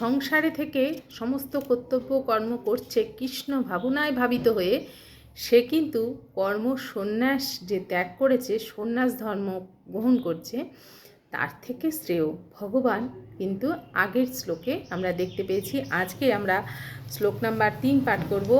সংসারে থেকে সমস্ত কর্তব্য কর্ম করছে কৃষ্ণ ভাবনায় ভাবিত হয়ে, সে কিন্তু কর্ম সন্ন্যাস যে ত্যাগ করেছে, সন্ন্যাস ধর্ম গ্রহণ করছে, তার থেকে শ্রেয়। ভগবান কিন্তু আগের শ্লোকে আমরা দেখতে পেয়েছি। আজকে আমরা শ্লোক নাম্বার তিন পাঠ করব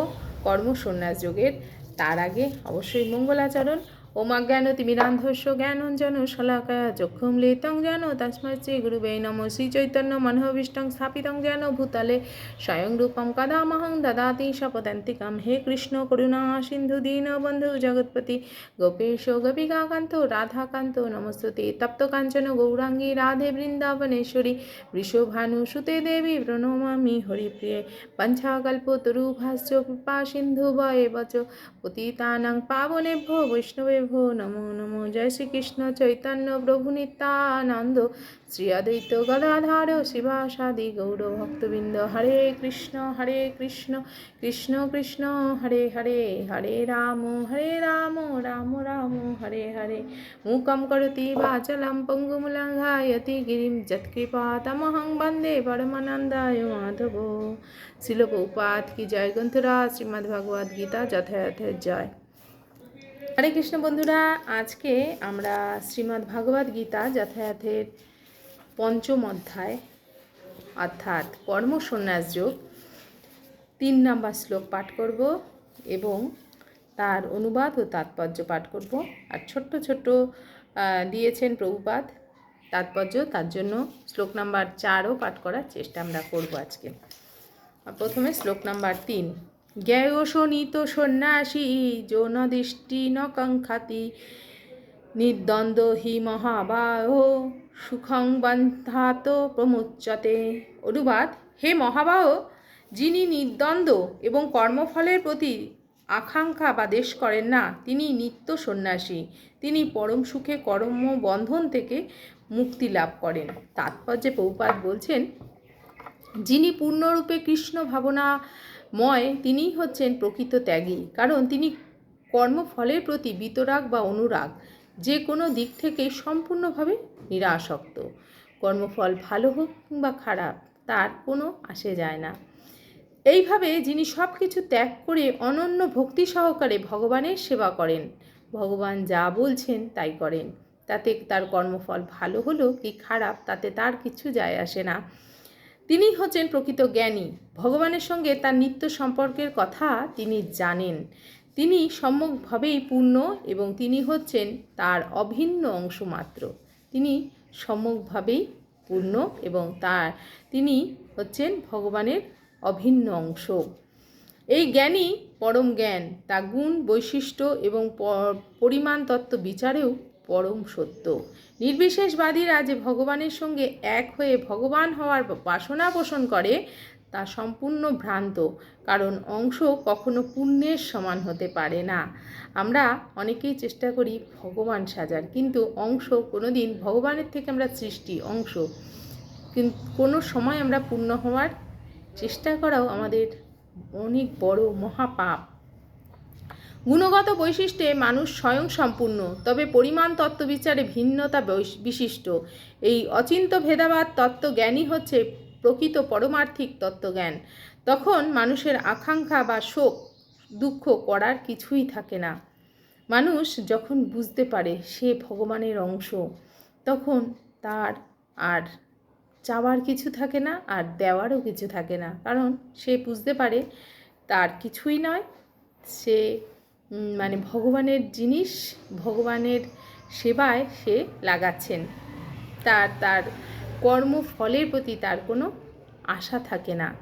কর্ম সন্ন্যাস যোগের। তার আগে অবশ্যই মঙ্গলাচরণ ওমাজ্ঞান তিমিরান্ধস্য জ্ঞানঞ্জন শলাকায়া চক্ষুম লিতং যেন তস্মৈ শ্রী গুরুবে নম শ্রী চৈতন্য মনোভীষ্টং স্থাপিতং যেন ভূতলে স্বয়ং রূপম কদামহং দদাতি শপদন্তিকম। হে কৃষ্ণ করুণা সিন্ধু দীনবন্ধু জগৎপতি গোপেশ গোপিকাকান্ত রাধাকান্ত নমস্তুতে। তপ্ত কাঞ্চন গৌরাঙ্গী রাধে বৃন্দাবনেশ্বরী বৃষভানু সুতে দেবী প্রণমামি হরিপ্রিয়ে। পঞ্চাকল্পতরুভাষ্য কৃপা সিন্ধু বয়ে বচ। পতিতানাং পাবনেভ্যো বৈষ্ণবেভ্যো নমো নমো। জয় শ্রীকৃষ্ণ চৈতন্য প্রভু নিত্যানন্দ। শ্রী অদ্বৈত গদাধর শিবাসাদি গৌর ভক্তবৃন্দ। হরে কৃষ্ণ হরে কৃষ্ণ কৃষ্ণ কৃষ্ণ। হরে হরে হরে রাম হরে রাম রাম রাম। হরে হরে। মূকম করতি বাচলম পঙ্গুমুলঙ্ঘায়তি গিরিম যৎকৃপা তমহং বন্দে পরমানন্দায় মাধব। শিলপৌপাত কি জয় গ্রন্থরা শ্রীমদ্ ভগবদ গীতা যথাযথের জয়। হরে কৃষ্ণ বন্ধুরা, আজকে আমরা শ্রীমদ্ ভাগবত গীতা যথাযথের পঞ্চম অধ্যায়, অর্থাৎ কর্ম সন্ন্যাস যোগ, তিন নম্বর শ্লোক পাঠ করব এবং তার অনুবাদ ও তাৎপর্য পাঠ করব। আর ছোট্ট ছোট্ট দিয়েছেন প্রভুপাদ তাৎপর্য, তার জন্য শ্লোক নাম্বার চারও পাঠ করার চেষ্টা আমরা করব আজকে। প্রথমে শ্লোক নাম্বার তিন। জ্ঞেয় শোণিত সন্ন্যাসী, যৌন দৃষ্টি ন কঙ্খাতি নির্দ্বন্দ্ব হি মহাবাহ, সুখং বন্ধাত প্রমুচ্যতে। অনুবাদ, হে মহাবাহ, যিনি নির্দ্বন্দ্ব এবং কর্মফলের প্রতি আকাঙ্ক্ষা বা দেশ করেন না, তিনি নিত্য সন্ন্যাসী। তিনি পরম সুখে কর্ম বন্ধন থেকে মুক্তি লাভ করেন। তাৎপর্যে পৌপাত বলছেন, যিনি পূর্ণরূপে কৃষ্ণ ভাবনাময় তিনিই হচ্ছেন প্রকৃত ত্যাগী, কারণ তিনি কর্মফলের প্রতি বিতরাগ বা অনুরাগ যে কোনো দিক থেকে সম্পূর্ণভাবে নিরাসক্ত। কর্মফল ভালো হোক কিংবা খারাপ, তার কোনো আসে যায় না। এইভাবে যিনি সব কিছু ত্যাগ করে অনন্য ভক্তি সহকারে ভগবানের সেবা করেন, ভগবান যা বলছেন তাই করেন। তাতে তার কর্মফল ভালো হলো কি খারাপ, তাতে তার কিছু যায় আসে না। তিনি হচ্ছেন প্রকৃত জ্ঞানী। ভগবানের সঙ্গে তার নিত্য সম্পর্কের কথা তিনি জানেন। তিনি সম্যকভাবেই পূর্ণ এবং তিনি হচ্ছেন তার অভিন্ন অংশ মাত্র। তিনি সম্যকভাবেই পূর্ণ এবং তার, তিনি হচ্ছেন ভগবানের অভিন্ন অংশ। এই জ্ঞানই পরম জ্ঞান তা গুণ, বৈশিষ্ট্য এবং পরিমাণ তত্ত্ব বিচারেও পরম সত্য। নির্বিশেষবাদীরা যে ভগবানের সঙ্গে এক হয়ে ভগবান হওয়ার বাসনা পোষণ করে, তা সম্পূর্ণ ভ্রান্ত, কারণ অংশ কখনো পুণ্যের সমান হতে পারে না। আমরা অনেকেই চেষ্টা করি ভগবান সাজার, কিন্তু অংশ কোনো দিন ভগবানের থেকে আমরা সৃষ্টি, অংশ। কিন্তু কোনো সময় আমরা পূর্ণ হওয়ার চেষ্টা করাও আমাদের অনেক বড় মহাপাপ। গুণগত বৈশিষ্ট্যে মানুষ স্বয়ং সম্পূর্ণ তবে পরিমাণ তত্ত্ব বিচারে ভিন্নতা বৈশ- বিশিষ্ট। এই অচিন্ত ভেদাবাদ তত্ত্বজ্ঞানই হচ্ছে প্রকৃত পরমার্থিক তত্ত্বজ্ঞান। তখন মানুষের আকাঙ্ক্ষা বা শোক, দুঃখ করার কিছুই থাকে না। মানুষ যখন বুঝতে পারে সে ভগবানের অংশ, তখন তার আর চাওয়ার কিছু থাকে না, আর দেওয়ারও কিছু থাকে না। কারণ সে বুঝতে পারে তার কিছুই নয়, সে মানে ভগবানের জিনিস, ভগবানের সেবায় সে লাগাচ্ছেন। তার তার কর্মফলের প্রতি তার কোনো আশা থাকে না।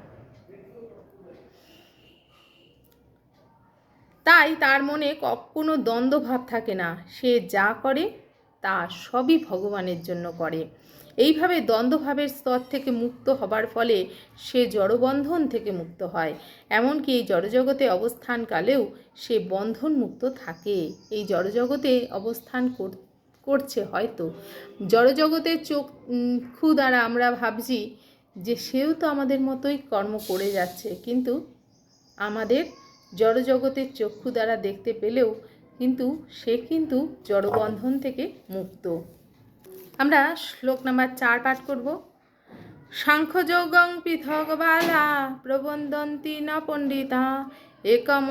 তাই তার মনে কোনো দ্বন্দ্বভাব থাকে না। সে যা করে তা সবই ভগবানের জন্য করে। এইভাবে দ্বন্দ্বভাবের স্তর থেকে মুক্ত হবার ফলে সে জড়বন্ধন থেকে মুক্ত হয়। এমনকি এই জড়জগতে অবস্থানকালেও সে বন্ধন মুক্ত থাকে। এই জড়জগতে অবস্থান কর- করছে হয়তো। জড়জগতের চক্ষু দ্বারা আমরা ভাবছি যে সেও তো আমাদের মতোই কর্ম করে যাচ্ছে। কিন্তু আমাদের জড়জগতের চক্ষু দ্বারা দেখতে পেলেও কিন্তু সে কিন্তু জড়বন্ধন থেকে মুক্ত। আমরা শ্লোক নাম্বার চার পাঠ করব। সাংখ্যযোগং পৃথক বালা প্রবন্দন্তি ন পণ্ডিতা একম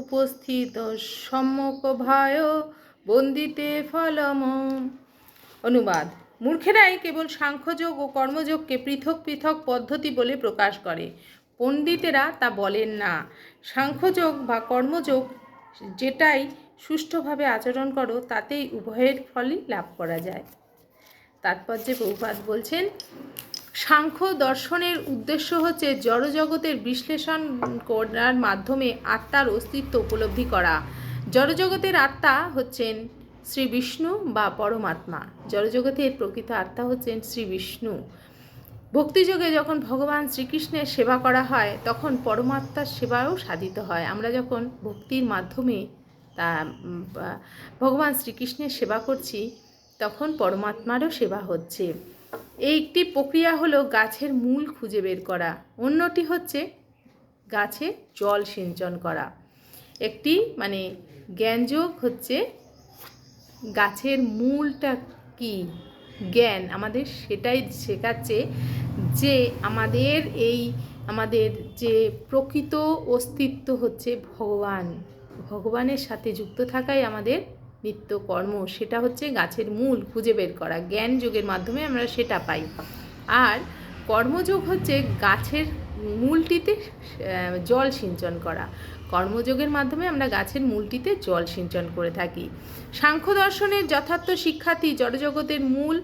উপস্থিত সম্মুখ ভয় বন্দিতে ফলম। অনুবাদ। মূর্খেরাই কেবল সাংখ্যযোগ ও কর্মযোগকে পৃথক পৃথক পদ্ধতি বলে প্রকাশ করে। পণ্ডিতেরা তা বলেন না। সাংখ্যযোগ বা কর্মযোগ যেটাই সুষ্ঠুভাবে আচরণ করো, তাতেই উভয়ের ফলই লাভ করা যায়। তাৎপর্যে প্রভুপাত বলছেন, সাংখ্য দর্শনের উদ্দেশ্য হচ্ছে জড়জগতের বিশ্লেষণ করার মাধ্যমে আত্মার অস্তিত্ব উপলব্ধি করা। জড়জগতের আত্মা হচ্ছেন শ্রী বিষ্ণু বা পরমাত্মা। জড়জগতের প্রকৃত আত্মা হচ্ছেন শ্রী বিষ্ণু ভক্তিযোগে যখন ভগবান শ্রীকৃষ্ণের সেবা করা হয়, তখন পরমাত্মার সেবাও সাধিত হয়। আমরা যখন ভক্তির মাধ্যমে তা ভগবান শ্রীকৃষ্ণের সেবা করছি তখন পরমাত্মারও সেবা হচ্ছে। এই একটি প্রক্রিয়া হলো গাছের মূল খুঁজে বের করা। অন্যটি হচ্ছে গাছে জল সিঞ্চন করা। একটি মানে জ্ঞানযোগ হচ্ছে গাছের মূলটা কি? জ্ঞান। আমাদের সেটাই শেখাচ্ছে যে আমাদের এই আমাদের যে প্রকৃত অস্তিত্ব হচ্ছে ভগবান। ভগবানের সাথে যুক্ত থাকাই আমাদের নিত্য কর্ম, সেটা হচ্ছে গাছের মূল খুঁজে বের করা। জ্ঞান যোগের মাধ্যমে আমরা সেটা পাই। আর কর্মযোগ হচ্ছে গাছের মূলটিতে জল সিঞ্চন করা। কর্মযোগের মাধ্যমে আমরা গাছের মূলটিতে জল সিঞ্চন করে থাকি। সাংখ্য দর্শনের যথার্থ শিক্ষার্থী জড়জগতের মূল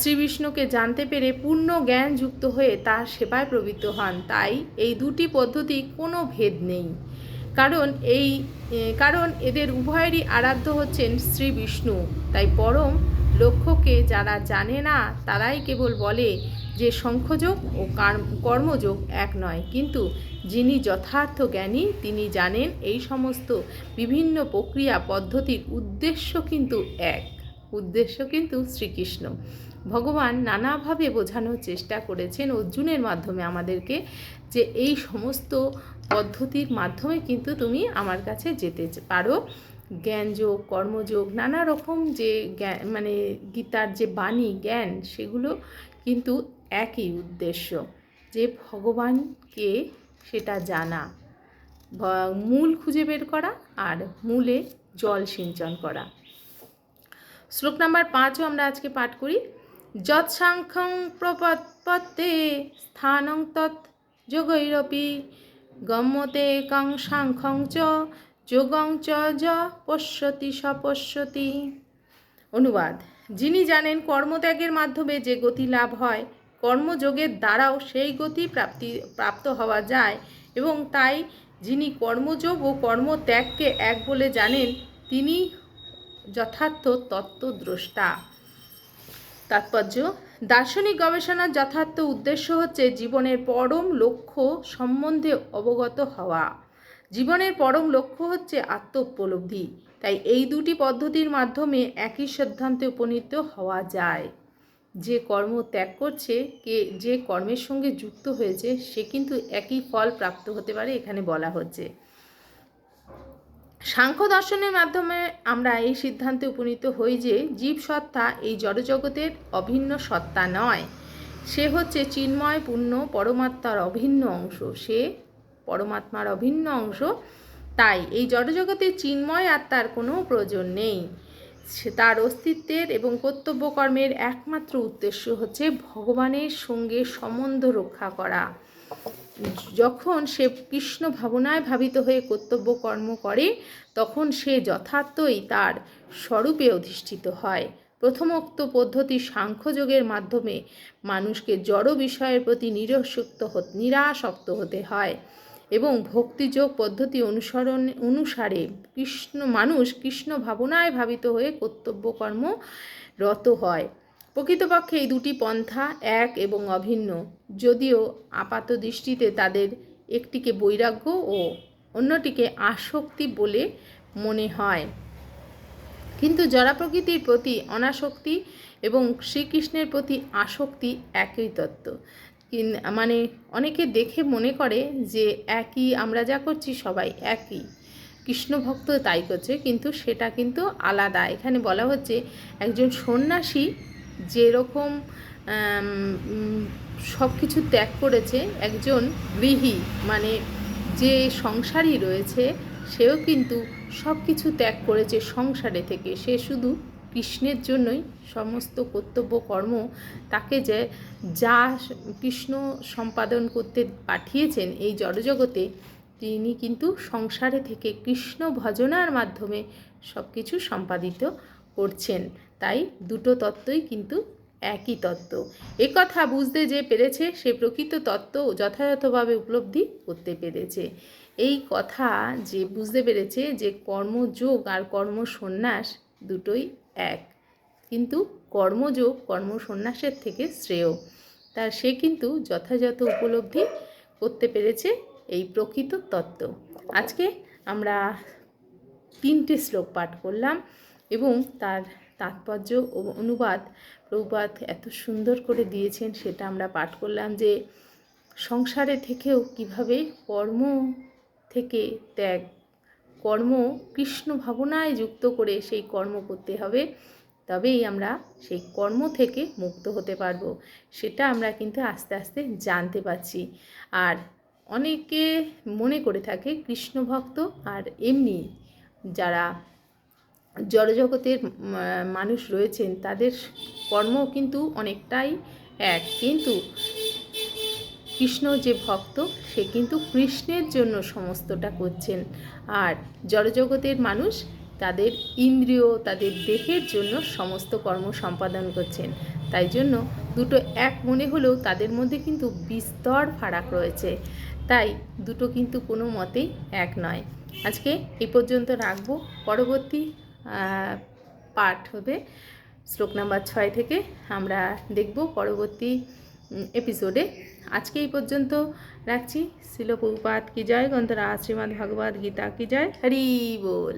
শ্রীবিষ্ণুকে জানতে পেরে পূর্ণ জ্ঞান যুক্ত হয়ে তার সেবায় প্রবৃত্ত হন। তাই এই দুটি পদ্ধতি কোনো ভেদ নেই। কারণ এই কারণ এদের উভয়েরই আরাধ্য হচ্ছেন শ্রী বিষ্ণু। তাই পরম লক্ষ্যকে যারা জানে না, তারাই কেবল বলে যে শঙ্খযোগ ও কর্মযোগ এক নয়। কিন্তু যিনি যথার্থ জ্ঞানী, তিনি জানেন এই সমস্ত বিভিন্ন প্রক্রিয়া পদ্ধতির উদ্দেশ্য কিন্তু এক। উদ্দেশ্য কিন্তু শ্রীকৃষ্ণ। ভগবান নানাভাবে বোঝানোর চেষ্টা করেছেন অর্জুনের মাধ্যমে আমাদেরকে যে এই সমস্ত পদ্ধতির মাধ্যমে কিন্তু তুমি আমার কাছে যেতে পারো। জ্ঞানযোগ, কর্মযোগ, নানা রকম যে জ্ঞান মানে গীতার যে বাণী, জ্ঞান, সেগুলো কিন্তু একই উদ্দেশ্য, যে ভগবানকে সেটা জানা। মূল খুঁজে বের করা আর মূলে জল সিঞ্চন করা। শ্লোক নাম্বার পাঁচও আমরা আজকে পাঠ করি। যৎসাংখ্যং প্রপত্পত্তে স্থানং তৎ যোগৈরপি গম্যতে কং সাংখ্যং চ, যোগং চ, য, পশ্যতি সপশ্যতি। অনুবাদ, যিনি জানেন কর্মত্যাগের মাধ্যমে যে গতি লাভ হয়, কর্মযোগের দ্বারাও সেই গতি প্রাপ্তি, প্রাপ্ত হওয়া যায় এবং তাই যিনি কর্মযোগ ও কর্মত্যাগকে এক বলে জানেন, তিনি যথার্থ তত্ত্বদ্রষ্টা। তাৎপর্য দার্শনিক গবেষণার যথার্থ উদ্দেশ্য হচ্ছে জীবনের পরম লক্ষ্য সম্বন্ধে অবগত হওয়া। জীবনের পরম লক্ষ্য হচ্ছে আত্ম উপলব্ধি তাই এই দুটি পদ্ধতির মাধ্যমে একই সিদ্ধান্তে উপনীত হওয়া যায়। যে কর্ম ত্যাগ করছে, কে যে কর্মের সঙ্গে যুক্ত হয়েছে, সে কিন্তু একই ফল প্রাপ্ত হতে পারে, এখানে বলা হচ্ছে। সাংখ্য দর্শনের মাধ্যমে আমরা এই সিদ্ধান্তে উপনীত হই যে জীব সত্তা এই জড়জগতের অভিন্ন সত্তা নয়। সে হচ্ছে চিন্ময়, পূর্ণ, পরমাত্মার অভিন্ন অংশ। সে পরমাত্মার অভিন্ন অংশ। তাই এই জড়জগতে চিন্ময় আত্মার কোনো প্রয়োজন নেই। সে তার অস্তিত্বের এবং কর্তব্য কর্মের একমাত্র উদ্দেশ্য হচ্ছে ভগবানের সঙ্গে সম্বন্ধ রক্ষা করা। যখন সে কৃষ্ণ ভাবনায় ভাবিত হয়ে কর্তব্য কর্ম করে, তখন সে যথার্থই তার স্বরূপে অধিষ্ঠিত হয়। প্রথমোক্ত পদ্ধতি সাংখ্যযোগের মাধ্যমে মানুষকে জড় বিষয়ের প্রতি নিরসক্ত নিরাসক্ত হতে হয় এবং ভক্তিযোগ পদ্ধতি অনুসরণ অনুসারে কৃষ্ণ, মানুষ কৃষ্ণ ভাবনায় ভাবিত হয়ে কর্তব্য কর্ম রত হয়। প্রকৃতপক্ষে এই দুটি পন্থা এক এবং অভিন্ন। যদিও আপাত দৃষ্টিতে তাদের একটিকে বৈরাগ্য ও অন্যটিকে আসক্তি বলে মনে হয়। কিন্তু জরা প্রকৃতির প্রতি অনাসক্তি এবং শ্রীকৃষ্ণের প্রতি আসক্তি একই তত্ত্ব। মানে অনেকে দেখে মনে করে যে একই আমরা যা করছি সবাই একই। কৃষ্ণ ভক্ত তাই করছে, কিন্তু সেটা কিন্তু আলাদা। এখানে বলা হচ্ছে একজন সন্ন্যাসী যেরকম সব কিছু ত্যাগ করেছে একজন গৃহী মানে যে সংসারী রয়েছে, সেও কিন্তু সব কিছু ত্যাগ করেছে সংসারে থেকে। সে শুধু কৃষ্ণের জন্যই সমস্ত কর্তব্য কর্ম তাকে যে, যা কৃষ্ণ সম্পাদন করতে পাঠিয়েছেন এই জড়জগতে, তিনি কিন্তু সংসারে থেকে কৃষ্ণ ভজনার মাধ্যমে সব কিছু সম্পাদিত করছেন। তাই দুটো তত্ত্বই কিন্তু একই তত্ত্ব। কথা বুঝতে যে পেরেছে, সে প্রকৃত তত্ত্ব যথাযথভাবে উপলব্ধি করতে পেরেছে। এই কথা যে বুঝতে পেরেছে যে কর্মযোগ আর কর্ম সন্ন্যাস দুটোই এক। কিন্তু কর্মযোগ কর্ম সন্ন্যাসের থেকে শ্রেয়। তার সে কিন্তু যথাযথ উপলব্ধি করতে পেরেছে এই প্রকৃত তত্ত্ব। আজকে আমরা তিনটে শ্লোক পাঠ করলাম। এবং তার তাৎপর্য ও অনুবাদ প্রভুপাত এত সুন্দর করে দিয়েছেন, সেটা আমরা পাঠ করলাম যে সংসারে থেকেও কীভাবে কর্ম থেকে ত্যাগ, কর্ম কৃষ্ণ ভাবনায় যুক্ত করে সেই কর্ম করতে হবে, তবেই আমরা সেই কর্ম থেকে মুক্ত হতে পারব, সেটা আমরা কিন্তু আস্তে আস্তে জানতে পারছি। আর অনেকে মনে করে থাকে কৃষ্ণ ভক্ত আর এমনি যারা জড়জগতের মানুষ রয়েছেন, তাদের কর্ম কিন্তু অনেকটাই এক। কিন্তু কৃষ্ণ যে ভক্ত, সে কিন্তু কৃষ্ণের জন্য সমস্তটা করছেন। আর জড়জগতের মানুষ তাদের ইন্দ্রিয়, তাদের দেহের জন্য সমস্ত কর্ম সম্পাদন করছেন। তাই জন্য দুটো এক মনে হলেও তাদের মধ্যে কিন্তু বিস্তর ফারাক রয়েছে। তাই দুটো কিন্তু কোনো মতেই এক নয়। আজকে এই পর্যন্ত রাখব। পরবর্তী পাঠ হবে। শ্লোক নাম্বার ছয় থেকে আমরা দেখব পরবর্তী এপিসোডে আজকে এই পর্যন্ত রাখছি। শিলপুপাত কি জয়? গ্রন্থরা শ্রীমদ্ ভগবত গীতা কি জয়? হরি বল।